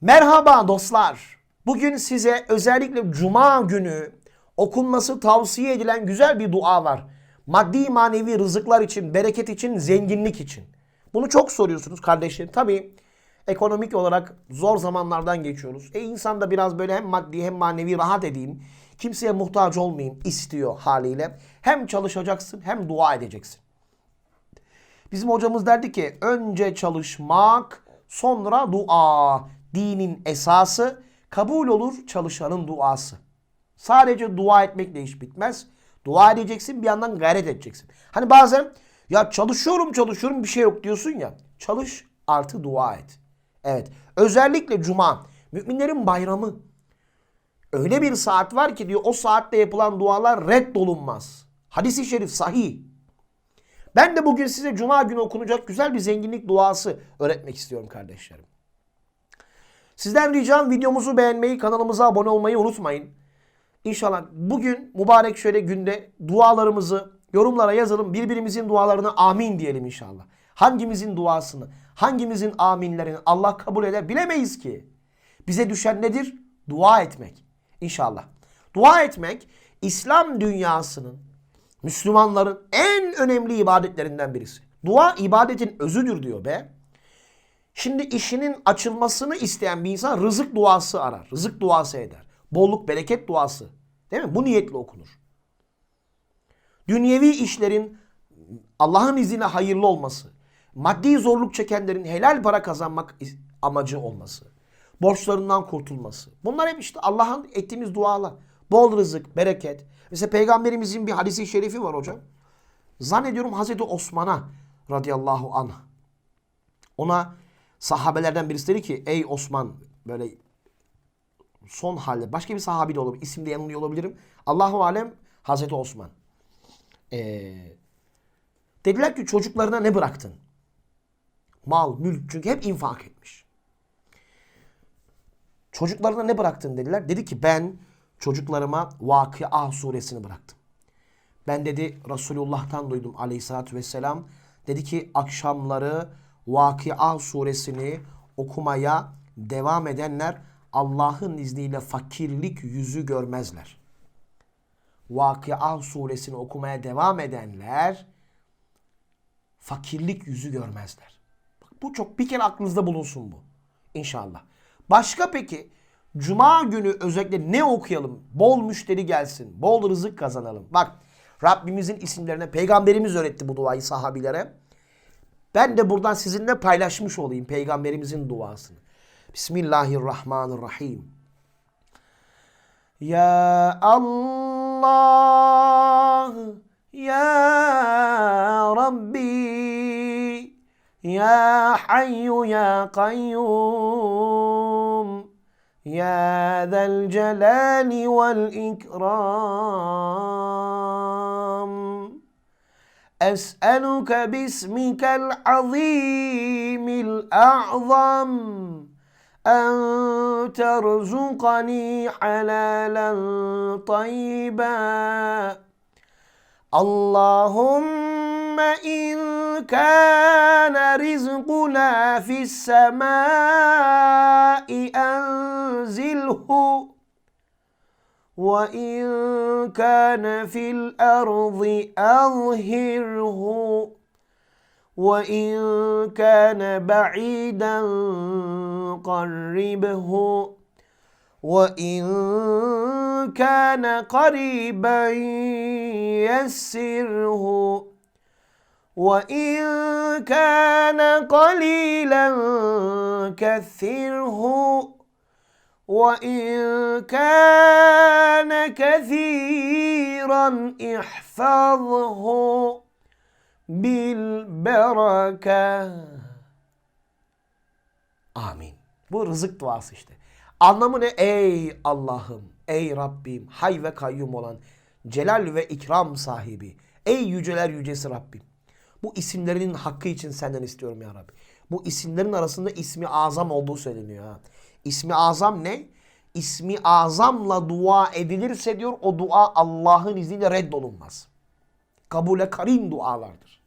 Merhaba dostlar. Bugün size özellikle cuma günü okunması tavsiye edilen güzel bir dua var. Maddi manevi rızıklar için, bereket için, zenginlik için. Bunu çok soruyorsunuz kardeşlerim. Tabii ekonomik olarak zor zamanlardan geçiyoruz. E insan da biraz böyle hem maddi hem manevi rahat edeyim. Kimseye muhtaç olmayayım istiyor haliyle. Hem çalışacaksın hem dua edeceksin. Bizim hocamız derdi ki önce çalışmak sonra dua. Dinin esası kabul olur çalışanın duası. Sadece dua etmekle iş bitmez. Dua edeceksin bir yandan gayret edeceksin. Hani bazen ya çalışıyorum çalışıyorum bir şey yok diyorsun ya. Çalış artı dua et. Evet özellikle cuma müminlerin bayramı. Öyle bir saat var ki diyor o saatte yapılan dualar reddolunmaz. Hadisi şerif sahih. Ben de bugün size cuma günü okunacak güzel bir zenginlik duası öğretmek istiyorum kardeşlerim. Sizden ricam videomuzu beğenmeyi, kanalımıza abone olmayı unutmayın. İnşallah bugün mübarek şöyle günde dualarımızı yorumlara yazalım. Birbirimizin dualarına amin diyelim inşallah. Hangimizin duasını, hangimizin aminlerini Allah kabul eder bilemeyiz ki. Bize düşen nedir? Dua etmek. İnşallah. Dua etmek İslam dünyasının Müslümanların en önemli ibadetlerinden birisi. Dua ibadetin özüdür diyor be. Şimdi işinin açılmasını isteyen bir insan rızık duası arar. Rızık duası eder. Bolluk, bereket duası. Değil mi? Bu niyetle okunur. Dünyevi işlerin Allah'ın izniyle hayırlı olması. Maddi zorluk çekenlerin helal para kazanmak amacı olması. Borçlarından kurtulması. Bunlar hep işte Allah'ın ettiğimiz dualar. Bol rızık, bereket. Mesela peygamberimizin bir hadisi şerifi var hocam. Zannediyorum Hazreti Osman'a radıyallahu anh. Ona sahabelerden birisi dedi ki ey Osman böyle son halde başka bir sahabi de olabilir. İsimde yanılıyor olabilirim. Allahu alem Hazreti Osman. Ee, dediler ki çocuklarına ne bıraktın? Mal, mülk çünkü hep infak etmiş. Çocuklarına ne bıraktın dediler. Dedi ki ben çocuklarıma Vakıa suresini bıraktım. Ben dedi Resulullah'tan duydum aleyhissalatü vesselam. Dedi ki akşamları Vakıa suresini okumaya devam edenler Allah'ın izniyle fakirlik yüzü görmezler. Vakıa suresini okumaya devam edenler fakirlik yüzü görmezler. Bak, bu çok bir kere aklınızda bulunsun bu. İnşallah. Başka peki Cuma günü özellikle ne okuyalım? Bol müşteri gelsin. Bol rızık kazanalım. Bak Rabbimizin isimlerine peygamberimiz öğretti bu duayı sahabilere. Ben de buradan sizinle paylaşmış olayım peygamberimizin duasını. Bismillahirrahmanirrahim. Ya Allah, Ya Rabbi, Ya Hayyu, Ya Kayyum, Ya Zel Celali vel İkram. أسألك باسمك العظيم الأعظم أن ترزقني حلالا طيبا. اللهم إن كان رزقنا في السماء أنزله وإن كان في الأرض أظهره وإن كان بعيدا قربه وإن كان قريبا يسره وإن كان قليلا كثره وإن كان كثيرا احفظه بالبركة Amin. Bu rızık duası işte. Anlamı ne? Ey Allah'ım, ey Rabbim, hay ve kayyum olan, celal ve ikram sahibi, ey yüceler yücesi Rabbim. Bu isimlerinin hakkı için senden istiyorum ya Rabbi. Bu isimlerin arasında ismi azam olduğu söyleniyor ha. İsmi azam ne? İsmi azamla dua edilirse diyor o dua Allah'ın izniyle reddolunmaz. Kabule karim dualardır.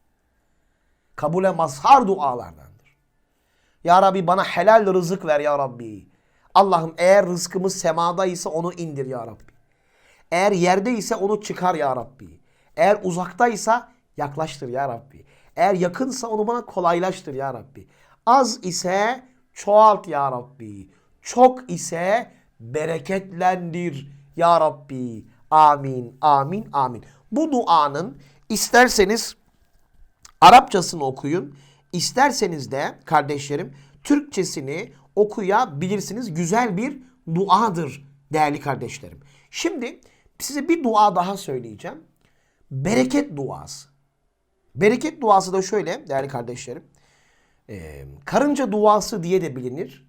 Kabule mazhar dualardandır. Ya Rabbi bana helal rızık ver ya Rabbi. Allah'ım eğer rızkımız semada ise onu indir ya Rabbi. Eğer yerde ise onu çıkar ya Rabbi. Eğer uzaktaysa yaklaştır ya Rabbi. Eğer yakınsa onu bana kolaylaştır ya Rabbi. Az ise çoğalt ya Rabbi. Çok ise bereketlendir ya Rabbi. Amin, amin, amin. Bu duanın isterseniz Arapçasını okuyun. İsterseniz de kardeşlerim Türkçesini okuyabilirsiniz. Güzel bir duadır değerli kardeşlerim. Şimdi size bir dua daha söyleyeceğim. Bereket duası. Bereket duası da şöyle değerli kardeşlerim. Ee, karınca duası diye de bilinir.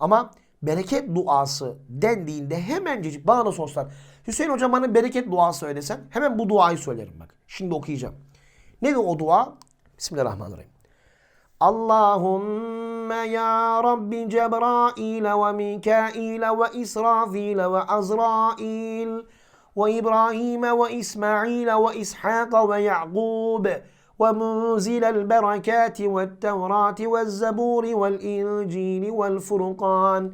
Ama bereket duası dendiğinde hemencecik bana da sorsan Hüseyin hocam bana bereket duası öylesen hemen bu duayı söylerim bak. Şimdi okuyacağım. Nedir o dua? Bismillahirrahmanirrahim. Allahümme ya Rabbi Cebrail ve Mikail ve İsrafil ve Azrail ve İbrahim ve İsmail ve İshak ve Ya'gub ve ومنزل البركات والتوراة والزبور والإنجيل والفرقان.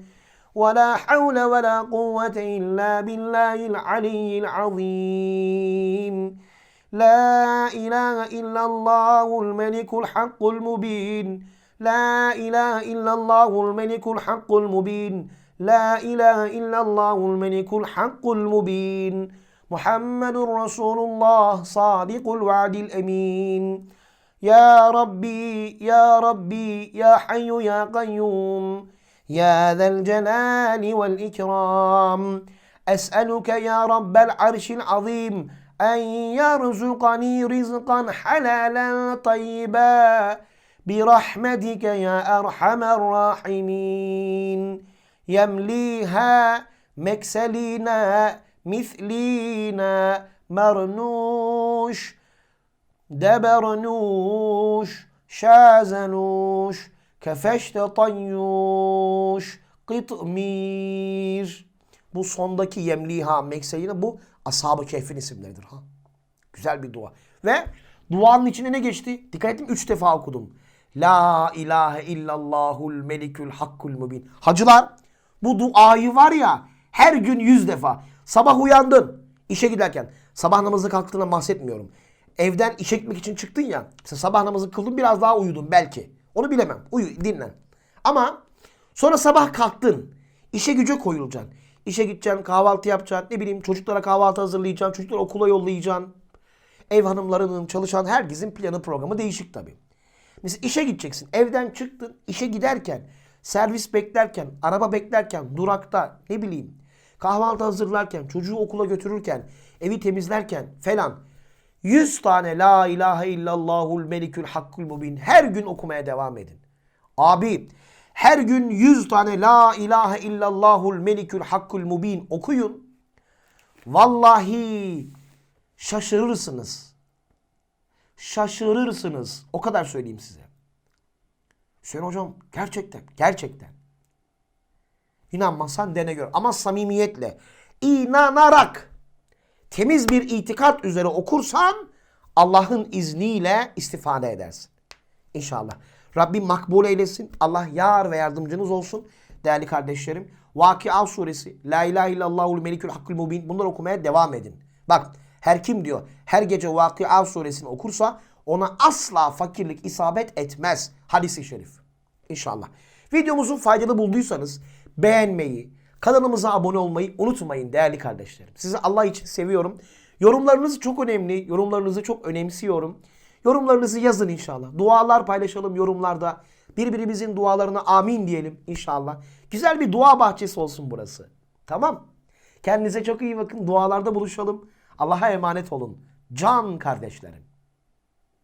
ولا حول ولا قوة إلا بالله العلي العظيم. لا إله إلا الله الملك الحق المبين. لا إله إلا الله الملك الحق المبين. لا إله إلا الله الملك الحق المبين. محمد رسول الله صادق الوعد الأمين. يا ربي يا ربي يا حي يا قيوم يا ذا الجلال والإكرام. أسألك يا رب العرش العظيم أن يرزقني رزقا حلالا طيبا. برحمتك يا أرحم الراحمين. يمليها مكسلينا mislina mernuş debernuş şazenuş kefeşte tanyuş kıtmir bu sondaki yemliha mekseyine bu ashab-ı kehfin isimleridir ha. Güzel bir dua. Ve duanın içine ne geçti? Dikkat ettim üç defa okudum. La ilahe illallahul melikül hakkul mübin. Hacılar bu duayı var ya her gün yüz defa. Sabah uyandın işe giderken. Sabah namazı kalktığına bahsetmiyorum. Evden işe gitmek için çıktın ya. Mesela sabah namazı kıldın biraz daha uyudun belki. Onu bilemem. Uyu dinlen. Ama sonra sabah kalktın. İşe güce koyulacaksın. İşe gideceksin, kahvaltı yapacaksın, ne bileyim çocuklara kahvaltı hazırlayacaksın, çocukları okula yollayacaksın. Ev hanımlarının, çalışan herkesin planı programı değişik tabii. Mesela işe gideceksin, evden çıktın, işe giderken, servis beklerken, araba beklerken, durakta, ne bileyim, kahvaltı hazırlarken, çocuğu okula götürürken, evi temizlerken falan 100 tane La ilahe illallahul melikül hakkul mubin her gün okumaya devam edin. Abi her gün 100 tane La ilahe illallahul melikül hakkul mubin okuyun. Vallahi şaşırırsınız. Şaşırırsınız. O kadar söyleyeyim size. Hüseyin hocam gerçekten, gerçekten. İnanmazsan dene gör. Ama samimiyetle, inanarak, temiz bir itikat üzere okursan Allah'ın izniyle istifade edersin. İnşallah. Rabbim makbul eylesin. Allah yar ve yardımcınız olsun. Değerli kardeşlerim. Vakıa suresi. La ilahe illallahul melikül hakkul mubin. Bunları okumaya devam edin. Bak her kim diyor her gece Vakıa suresini okursa ona asla fakirlik isabet etmez. Hadisi şerif. İnşallah. Videomuzu faydalı bulduysanız beğenmeyi, kanalımıza abone olmayı unutmayın değerli kardeşlerim. Sizi Allah için seviyorum. Yorumlarınız çok önemli. Yorumlarınızı çok önemsiyorum. Yorumlarınızı yazın inşallah. Dualar paylaşalım yorumlarda. Birbirimizin dualarına amin diyelim inşallah. Güzel bir dua bahçesi olsun burası. Tamam. Kendinize çok iyi bakın. Dualarda buluşalım. Allah'a emanet olun. Can kardeşlerim.